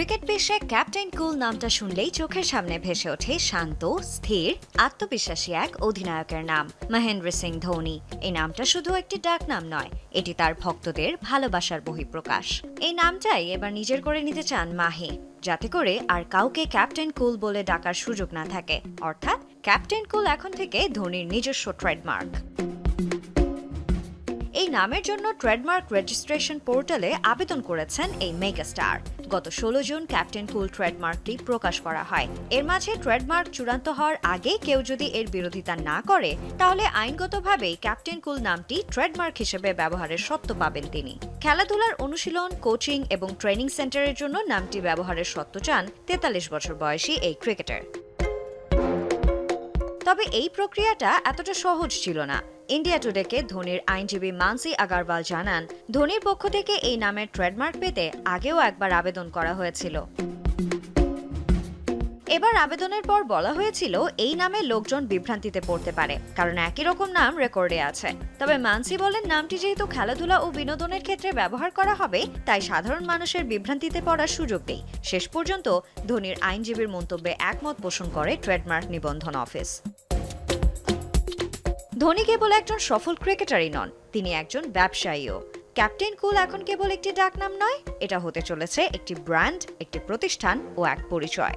Cricket বিশ্বে captain কুল নামটা শুনলেই চোখের সামনে ভেসে ওঠে শান্ত, স্থির, আত্মবিশ্বাসী এক অধিনায়কের নাম, মহেন্দ্র সিং ধোনি। এই নামটা শুধু একটি ডাক নাম নয়, এটি তার ভক্তদের ভালোবাসার বহিঃপ্রকাশ। এই নামটাই এবার নিজের করে নিতে চান মাহে, যাতে করে আর কাউকে ক্যাপ্টেন কুল বলে ডাকার সুযোগ না থাকে। অর্থাৎ ক্যাপ্টেন কুল এখন থেকে ধোনির নিজস্ব ট্রেডমার্ক। এই নামের জন্য ট্রেডমার্ক রেজিস্ট্রেশন পোর্টালে আবেদন করেছেন এই মেগাস্টার। গত ষোলো জুন ক্যাপ্টেন কুল ট্রেডমার্কটি প্রকাশ করা হয়। এর মাঝে ট্রেডমার্ক চূড়ান্ত হওয়ার আগে কেউ যদি এর বিরোধিতা না করে, তাহলে আইনগতভাবেই ক্যাপ্টেন কুল নামটি ট্রেডমার্ক হিসেবে ব্যবহারের সত্ত্ব পাবেন তিনি। খেলাধুলার অনুশীলন, কোচিং এবং ট্রেনিং সেন্টারের জন্য নামটি ব্যবহারের সত্ত্ব চান তেতাল্লিশ বছর বয়সী এই ক্রিকেটার। তবে এই প্রক্রিয়াটা এতটা সহজ ছিল না। ইন্ডিয়া টুডেকে ধোনির আইনজীবী মানসি আগারওয়াল জানান, ধোনির পক্ষ থেকে এই নামের ট্রেডমার্ক পেতে আগেও একবার আবেদন করা হয়েছিল। এবার আবেদনের পর বলা হয়েছিল এই নামে লোকজন বিভ্রান্তিতে পড়তে পারে, কারণ একই রকম নাম রেকর্ডে আছে। তবে মানসি বলেন, নামটি যেহেতু খেলাধুলা ও বিনোদনের ক্ষেত্রে ব্যবহার করা হবে, তাই সাধারণ মানুষের বিভ্রান্তিতে পড়ার সুযোগ নেই। শেষ পর্যন্ত ধোনির আইনজীবীর মন্তব্যে একমত পোষণ করে ট্রেডমার্ক নিবন্ধন অফিস। ধোনি কেবল একজন সফল ক্রিকেটারই নন, তিনি একজন ব্যবসায়ীও। ক্যাপ্টেন কুল এখন কেবল একটি ডাকনাম নয়, এটা হতে চলেছে একটি ব্র্যান্ড, একটি প্রতিষ্ঠান ও এক পরিচয়।